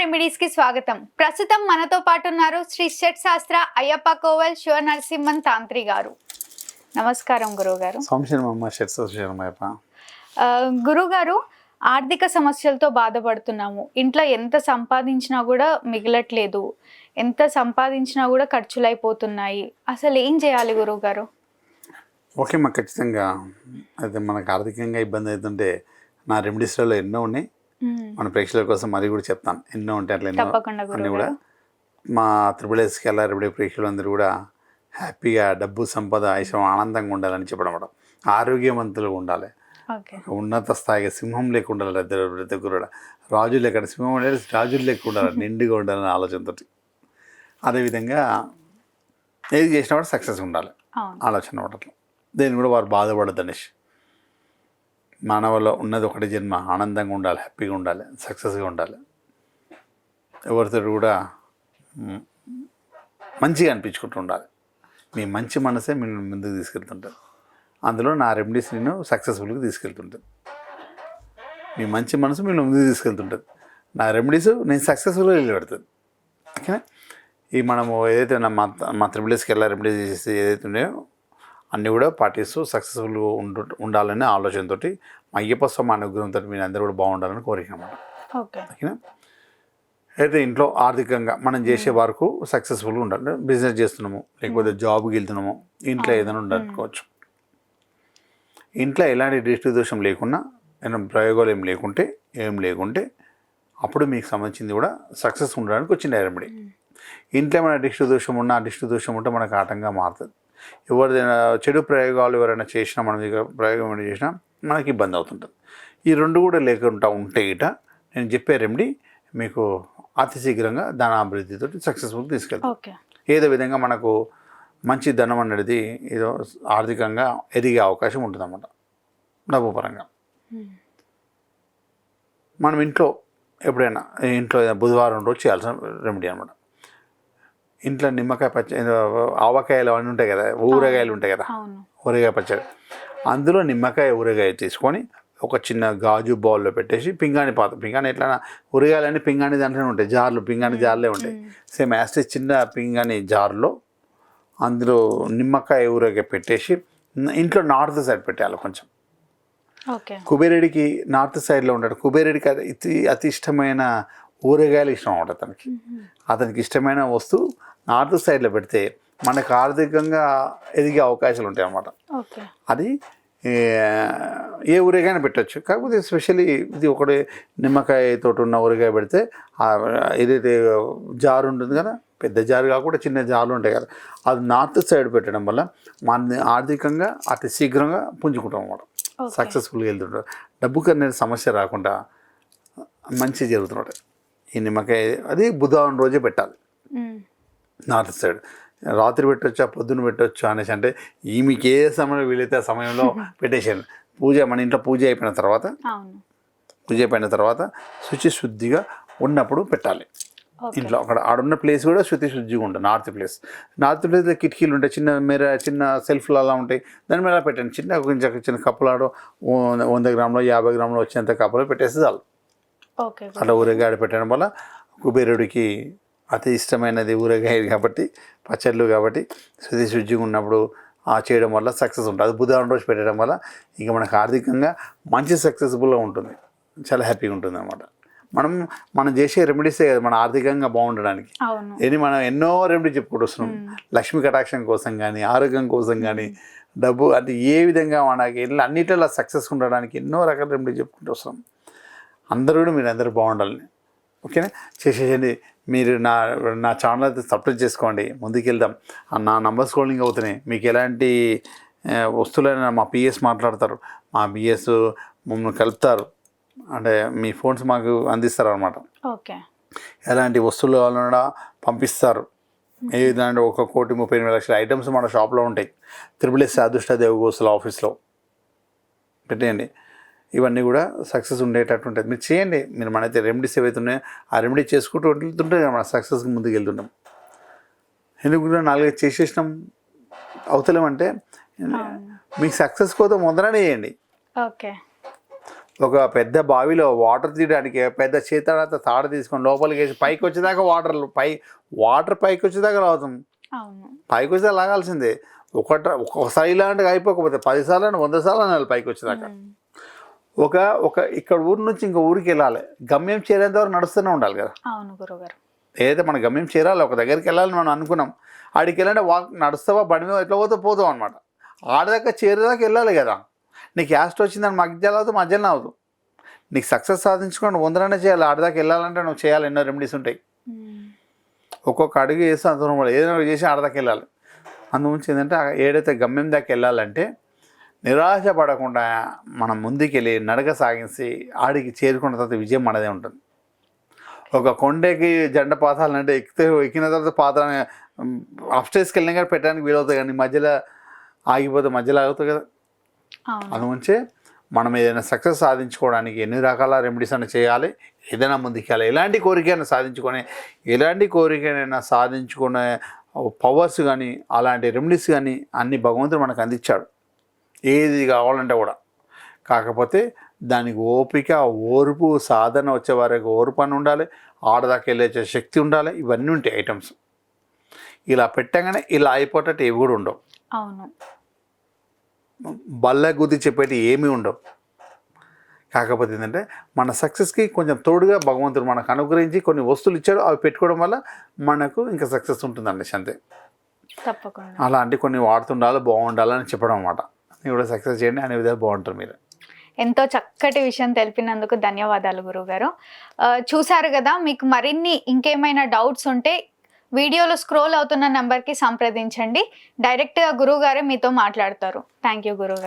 రెమెడీస్కి స్వాగతం. ప్రస్తుతం మనతో పాటు ఉన్నారు శ్రీ షట్ శాస్త్ర అయ్యప్ప కోవల్ శివ నరసింహన్ తాంత్రి గారు. నమస్కారం గురువు గారు గురువు గారు ఆర్థిక సమస్యలతో బాధపడుతున్నాము. ఇంట్లో ఎంత సంపాదించినా కూడా మిగలట్లేదు. ఎంత సంపాదించినా కూడా ఖర్చులైపోతున్నాయి. అసలు ఏం చేయాలి గురువు గారు ఓకే మా ఖచ్చితంగా. అయితే మనకు ఆర్థికంగా ఇబ్బంది అవుతుంటే నా రెమెడీస్లలో ఎన్నో ఉన్నాయి. మన ప్రేక్షకుల కోసం మరి కూడా చెప్తాను ఎన్నో ఉంటాయి అట్లా ఎన్నో అన్నీ కూడా. మా త్రిపుల్ ఎస్కి వెళ్ళా రెమెడీ ప్రేక్షకులందరూ కూడా హ్యాపీగా డబ్బు సంపద ఐశ్వర్యం ఆనందంగా ఉండాలని చెప్పడం అన్నమాట. ఆరోగ్యవంతులుగా ఉండాలి. ఉన్నత స్థాయిగా సింహం లేక ఉండాలి ఇద్దరు ప్రతి ఒక్కరు కూడా. రాజు లేక సింహం ఉండాలి రాజులు లేక ఉండాలి నిండుగా ఉండాలనే ఆలోచనతో అదేవిధంగా ఏది చేసినా కూడా సక్సెస్ ఉండాలి. ఆలోచన అట్లా దేని కూడా వారు బాధపడద్దు అనేసి మానవులో ఉన్నది ఒకటి జన్మ. ఆనందంగా ఉండాలి హ్యాపీగా ఉండాలి సక్సెస్గా ఉండాలి. ఎవరితో కూడా మంచిగా అనిపించుకుంటూ ఉండాలి. మీ మంచి మనసే మిమ్మల్ని ముందుకు తీసుకెళ్తుంటుంది. అందులో నా రెమెడీస్ నేను సక్సెస్ఫుల్గా తీసుకెళ్తుంటుంది. మీ మంచి మనసు మిమ్మల్ని ముందుకు తీసుకెళ్తుంటుంది. నా రెమెడీస్ నేను సక్సెస్ఫుల్గా నిలబెడుతుంది. ఓకేనా? ఈ మనము ఏదైతే నా మా మా త్రిబుల్స్కి వెళ్ళా రెమెడీస్ చేసి ఏదైతే ఉన్నాయో అన్నీ కూడా పాటిస్తూ సక్సెస్ఫుల్గా ఉండు ఉండాలనే ఆలోచనతోటి మా అయ్యప్ప స్వామి అనుగ్రహంతో మీరు అందరూ కూడా బాగుండాలని కోరిక అన్నమాట. ఓకే. ఓకేనా? అయితే ఇంట్లో ఆర్థికంగా మనం చేసే వరకు సక్సెస్ఫుల్గా ఉండాలి. బిజినెస్ చేస్తున్నాము లేకపోతే జాబ్కి వెళ్తున్నాము ఇంట్లో ఏదైనా ఉండాలనుకోవచ్చు ఇంట్లో ఎలాంటి దృష్టి దోషం లేకున్నా ఏమైనా ప్రయోగాలు ఏం లేకుంటే ఏం లేకుంటే అప్పుడు మీకు సంబంధించింది కూడా సక్సెస్ ఉండడానికి వచ్చింది రెమెడీ ఇంట్లో ఏమైనా డిస్టు దోషం ఉన్నా ఆ డిస్టు దోషం ఉంటే మనకు ఆటంగా మారుతుంది ఎవరిదైనా చెడు ప్రయోగాలు ఎవరైనా చేసినా మన ప్రయోగం ఏమైనా చేసినా మనకి ఇబ్బంది అవుతుంటుంది. ఈ రెండు కూడా లేకుండా ఉంటే ఇట నేను చెప్పే రెమెడీ మీకు అతి శీఘ్రంగా దాని అభివృద్ధితో సక్సెస్ఫుల్ తీసుకెళ్తాం ఏదో విధంగా మనకు మంచి ధనం అనేది ఏదో ఆర్థికంగా ఎదిగే అవకాశం ఉంటుందన్నమాట. డబ్బు పరంగా మనం ఇంట్లో ఎప్పుడైనా ఇంట్లో బుధవారం రోజు చేయాల్సిన రెమెడీ అనమాట ఇంట్లో నిమ్మకాయ పచ్చ ఆవకాయలు అవన్నీ ఉంటాయి కదా ఊరగాయలు ఉంటాయి కదా ఊరగాయ పచ్చడి. అందులో నిమ్మకాయ ఊరగాయ తీసుకొని ఒక చిన్న గాజు బౌల్లో పెట్టేసి పింగాణి పాత పింగాణి ఎట్లా ఊరగాయలన్నీ పింగాణి దాంట్లోనే ఉంటాయి జార్లు పింగాణి జార్లే ఉంటాయి. సేమ్ యాస్టేజ్ చిన్న పింగాణి జార్లో అందులో నిమ్మకాయ ఊరగాయ పెట్టేసి ఇంట్లో నార్త్ సైడ్ పెట్టాలి కొంచెం. ఓకే. కుబేరుడికి నార్త్ సైడ్లో ఉంటాడు కుబేరుడికి అది అతి అతి ఇష్టమైన ఊరగాయలు ఇష్టం ఉంటుంది అతనికి. అతనికి ఇష్టమైన వస్తువు నార్త్ సైడ్లో పెడితే మనకు ఆర్థికంగా ఎదిగే అవకాశాలు ఉంటాయి అన్నమాట. అది ఏ, ఊరేగానే పెట్టచ్చు. కాకపోతే స్పెషల్లీ ఇది ఒకటి నిమ్మకాయ తోటి ఉన్న ఊరగాయ పెడితే ఏదైతే జారు ఉంటుంది కదా పెద్ద జారు కాకుండా చిన్న జారులు ఉంటాయి కదా అది నార్త్ సైడ్ పెట్టడం వల్ల మన ఆర్థికంగా అతి శీఘ్రంగా పుంజుకుంటాం అన్నమాట. ఓకే. సక్సెస్ఫుల్గా వెళ్తుంటారు డబ్బుకి అనేది సమస్య రాకుండా మంచి జరుగుతుంటాయి ఈ నిమ్మకాయ అది బుధవారం రోజే పెట్టాలి. North side. రాత్రి పెట్టొచ్చా పొద్దున్న పెట్టొచ్చా అనేసి అంటే ఈ మీకు ఏ సమయం వీలైతే ఆ సమయంలో పెట్టేసాను పూజ మన ఇంట్లో పూజ అయిపోయిన తర్వాత పూజ అయిపోయిన తర్వాత శుచి శుద్ధిగా ఉన్నప్పుడు పెట్టాలి. ఇంట్లో అక్కడ ఆడున్న ప్లేస్ కూడా శుద్ధి శుద్ధిగా ఉంటుంది నార్త్ ప్లేస్. నార్త్ ప్లేస్లో కిటికీలు ఉంటాయి చిన్న మేర చిన్న సెల్ఫ్లు అలా ఉంటాయి. దాని మీద పెట్టండి చిన్న కొంచెం చిన్న కప్పులాడో వంద గ్రాములు యాభై గ్రాములు వచ్చేంత కప్పులో పెట్టేస్తే చాలు. అట్లా ఊరగాయ పెట్టడం వల్ల కుబేరుడికి అతి ఇష్టమైనది ఊరగాయ కాబట్టి పచ్చళ్ళు కాబట్టి శుద్ధి శుద్ధిగా ఉన్నప్పుడు ఆ చేయడం వల్ల సక్సెస్ ఉంటుంది. అది బుధవారం రోజు పెట్టడం వల్ల ఇంకా మనకు ఆర్థికంగా మంచి సక్సెస్ఫుల్గా ఉంటుంది. చాలా హ్యాపీగా ఉంటుంది అనమాట మనం మనం చేసే రెమెడీసే కదా మన ఆర్థికంగా బాగుండడానికి. ఇది మనం ఎన్నో రెమెడీ చెప్పుకుంటూ వస్తున్నాం లక్ష్మీ కటాక్షం కోసం కానీ ఆరోగ్యం కోసం కానీ డబ్బు అంటే ఏ విధంగా మనకి అన్నిటిలో సక్సెస్ ఉండడానికి ఎన్నో రకాల రెమెడీ చెప్పుకుంటూ వస్తున్నాం. అందరూ కూడా మీరు అందరూ బాగుండాలని ఓకేనా? చేసేయండి మీరు నా నా ఛానల్ అయితే సబ్స్క్రైబ్ చేసుకోండి. ముందుకెళ్దాం. నా నంబర్ స్క్రోలింగ్ అవుతున్నాయి. మీకు ఎలాంటి వస్తువులైనా మా పిఎస్ మాట్లాడతారు. మా పిఎస్ మమ్మల్ని కలుపుతారు. అంటే మీ ఫోన్స్ మాకు అందిస్తారు అనమాట ఓకే. ఎలాంటి వస్తువులు కావాలన్నా పంపిస్తారు. ఏదంటే ఒక కోటి ముప్పై ఎనిమిది లక్షల ఐటమ్స్ మన షాప్లో ఉంటాయి. త్రిపుల్ ఎస్ అదృష్ట దేవగోసుల ఆఫీస్లో. పెట్టేయండి. ఇవన్నీ కూడా సక్సెస్ ఉండేటట్టు ఉంటుంది మీరు చేయండి. మీరు మనైతే రెమెడీస్ ఏవైతే ఉన్నాయో ఆ రెమెడీ చేసుకుంటూ వెళ్తుంటే మన సక్సెస్కి ముందుకు వెళ్తుంటాం ఎందుకు కూడా నాలుగైదు చేసేసినాం? అవుతలేమంటే మీకు సక్సెస్ కోసం మొదలనే చేయండి. ఓకే. ఒక పెద్ద బావిలో వాటర్ తీయడానికి పెద్ద చేత తాడ తీసుకొని లోపలికి వేసి పైకి వచ్చేదాకా వాటర్ పై వాటర్ పైకి వచ్చేదాకా అవును. పైకి వచ్చేదాకా లాగాల్సిందే. ఒకట ఒక్కొక్కసారి ఇలాంటివి అయిపోకపోతే పది సార్లు అని వంద సార్లు పైకి వచ్చేదాకా. ఒక ఒక ఇక్కడ ఊరు నుంచి ఇంకో ఊరికి వెళ్ళాలి. గమ్యం చేరేంత వరకు నడుస్తూనే ఉండాలి కదా. అవును గురుగారు. ఏదైతే మన గమ్యం చేరాలి ఒక దగ్గరికి వెళ్ళాలని మనం అనుకున్నాం. ఆడికి వెళ్ళాలంటే వాక్ నడుస్తావా బండి మీద ఎట్లా పోతే పోతాం అనమాట ఆడదాకా చేరేదాకా వెళ్ళాలి కదా. నీకు యాస్ట్ వచ్చిందని మధ్యలో అవుతుంది మధ్యలో అవుతుంది నీకు సక్సెస్ సాధించుకోండి వందలనే చేయాలి ఆడదాకా వెళ్ళాలంటే నువ్వు చేయాలి ఎన్నో రెమెడీస్ ఉంటాయి. ఒక్కొక్క అడుగు వేస్తే అంత. ఏదైనా చేసి ఆడదాకా వెళ్ళాలి. అందుగురించి ఏంటంటే ఏడైతే గమ్యం దాకా వెళ్ళాలంటే నిరాశ పడకుండా మనం ముందుకెళ్ళి నడక సాగించి ఆడికి చేరుకున్న తర్వాత విజయం మనదే ఉంటుంది. ఒక కొండకి జెండ పాతాలంటే ఎక్కితే ఎక్కిన తర్వాత పాత అప్స్టేజ్కి వెళ్ళినా కానీ పెట్టడానికి వీలవుతుంది కానీ మధ్యలో ఆగిపోతే మధ్యలో ఆగుతుంది కదా. అవును. అందుగురించే మనం ఏదైనా సక్సెస్ సాధించుకోవడానికి ఎన్ని రకాల రెమెడీస్ అయినా చేయాలి ఏదైనా ముందుకెళ్ళాలి. ఎలాంటి కోరికైనా సాధించుకొని ఎలాంటి కోరికైనా సాధించుకునే పవర్స్ కానీ అలాంటి రెమెడీస్ కానీ అన్ని భగవంతుడు మనకు అందించాడు. ఏది కావాలంటే కూడా. కాకపోతే దానికి ఓపిక ఓర్పు సాధన వచ్చే వరకు ఓర్పు అని ఉండాలి ఆడదాకా వెళ్ళే శక్తి ఉండాలి ఇవన్నీ ఉంటాయి ఐటమ్స్. ఇలా పెట్టగానే ఇలా అయిపోయేటట్టు ఏవి కూడా ఉండవు. అవును. బల్ల గుద్ది చెప్పేటి ఏమీ ఉండవు. కాకపోతే ఏంటంటే మన సక్సెస్కి కొంచెం తోడుగా భగవంతుడు మనకు అనుగ్రహించి కొన్ని వస్తువులు ఇచ్చాడు అవి పెట్టుకోవడం వల్ల మనకు ఇంకా సక్సెస్ ఉంటుందండి అంతే. తప్పకుండా. అలాంటి కొన్ని వాడుతుండాలి బాగుండాలని చెప్పడం అనమాట మీరు కూడా సక్సెస్ చేయండి అనే విధాలు బాగుంటారు మీరు. ఎంతో చక్కటి విషయం తెలిపినందుకు ధన్యవాదాలు గురుగారు ఆ, చూశారు కదా మీకు మరిన్ని ఇంకేమైనా డౌట్స్ ఉంటే వీడియోలో స్క్రోల్ అవుతున్న నెంబర్కి సంప్రదించండి. డైరెక్ట్గా గురువు గారే మీతో మాట్లాడతారు. థ్యాంక్ యూ గురువు